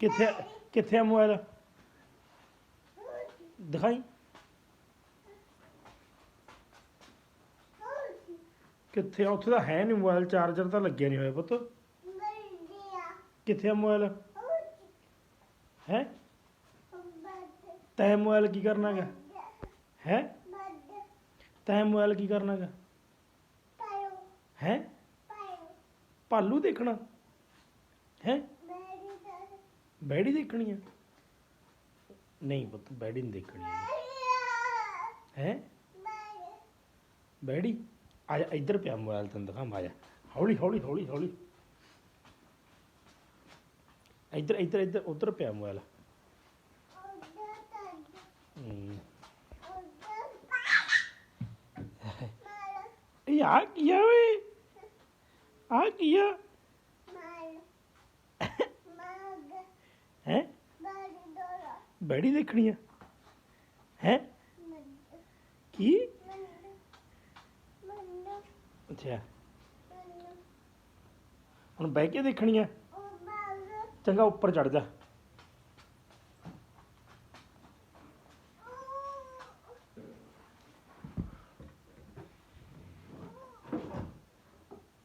ਕਿੱਥੇ ਕਿੱਥੇ ਆ ਮੋਬਾਈਲ ਦਿਖਾਈ। ਕਿੱਥੇ ਆ? ਉੱਥੇ ਤਾਂ ਹੈ ਨਹੀਂ ਮੋਬਾਈਲ ਚਾਰਜਰ ਤਾਂ ਲੱਗਿਆ ਨਹੀਂ ਹੋਇਆ ਪੁੱਤ। ਕਿੱਥੇ ਆ ਮੋਬਾਈਲ ਹੈ? ਤੈਂ ਮੋਬਾਈਲ ਕੀ ਕਰਨਾਗਾ ਹੈ? ਤੈਂ ਮੋਬਾਈਲ ਕੀ ਕਰਨਾਗਾ ਹੈ? ਭਾਲੂ ਦੇਖਣਾ। ਹੈ? ਬੈੜੀ ਦੇਖਣੀ ਆ? ਨਹੀਂ ਪੁੱਤ, ਬੈੜੀ ਨਹੀਂ ਦੇਖਣੀ। ਹੈ? ਬੈੜੀ? ਆ ਜਾ ਇੱਧਰ ਪਿਆ ਮੋਬਾਈਲ ਤੈਨੂੰ ਦਿਖਾਵਾਂ ਆ ਜਾ ਹੌਲੀ ਹੌਲੀ ਹੌਲੀ ਹੌਲੀ। ਇੱਧਰ ਇੱਧਰ ਇੱਧਰ, ਉੱਧਰ ਪਿਆ ਮੋਬਾਈਲ। ਇਹ ਆ ਕੀ ਆ ਓਏ? ਆ ਕੀ ਆ? ਹੈ ਬੈੜੀ ਦੇਖਣੀ ਆ। ਹੈ? ਕੀ? ਅੱਛਾ। ਹੁਣ ਬਹਿ ਕੇ ਦੇਖਣੀ ਆ। ਚੰਗਾ, ਉੱਪਰ ਚੜ ਜਾ।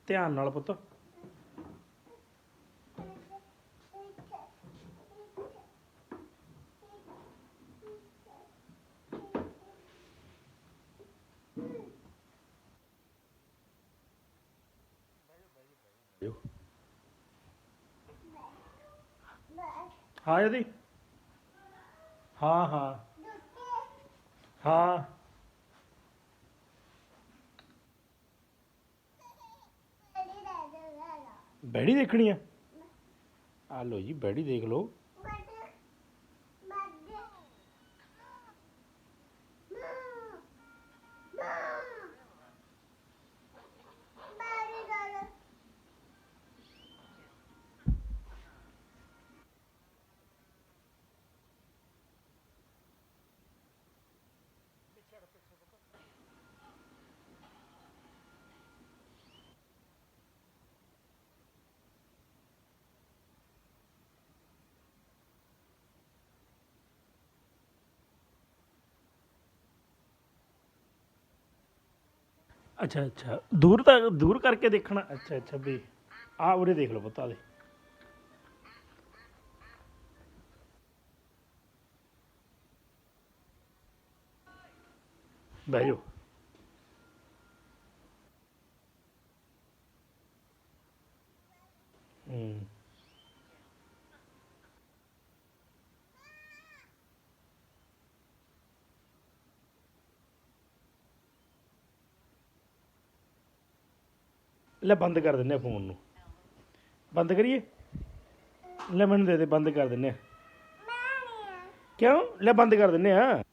ਧਿਆਨ ਨਾਲ ਪੁੱਤ। ਹਾਂ ਜਦੀ ਹਾਂ ਹਾਂ ਹਾਂ ਬੈੜੀ ਦੇਖਣੀ ਆ ਆ ਲੋ ਜੀ ਬੈੜੀ ਦੇਖ ਲਓ ਅੱਛਾ ਅੱਛਾ। ਦੂਰ ਤੱਕ ਦੂਰ ਕਰਕੇ ਦੇਖਣਾ। ਅੱਛਾ ਅੱਛਾ ਵੀ ਆ ਉਰੇ ਦੇਖ ਲਓ ਪੁੱਤ ਆ ਦੇ ਬਹਿ ਜਾਓ। ਹੂੰ। ਲੈ ਬੰਦ ਕਰ ਦਿੰਨੇ ਫੋਨ ਨੂੰ। ਬੰਦ ਕਰੀਏ? ਲੈ ਮੈਨੂੰ ਦੇ ਦੇ ਬੰਦ ਕਰ ਦਿੰਨੇ ਆ। ਕਿਉਂ? ਲੈ ਬੰਦ ਕਰ ਦਿੰਨੇ ਆ।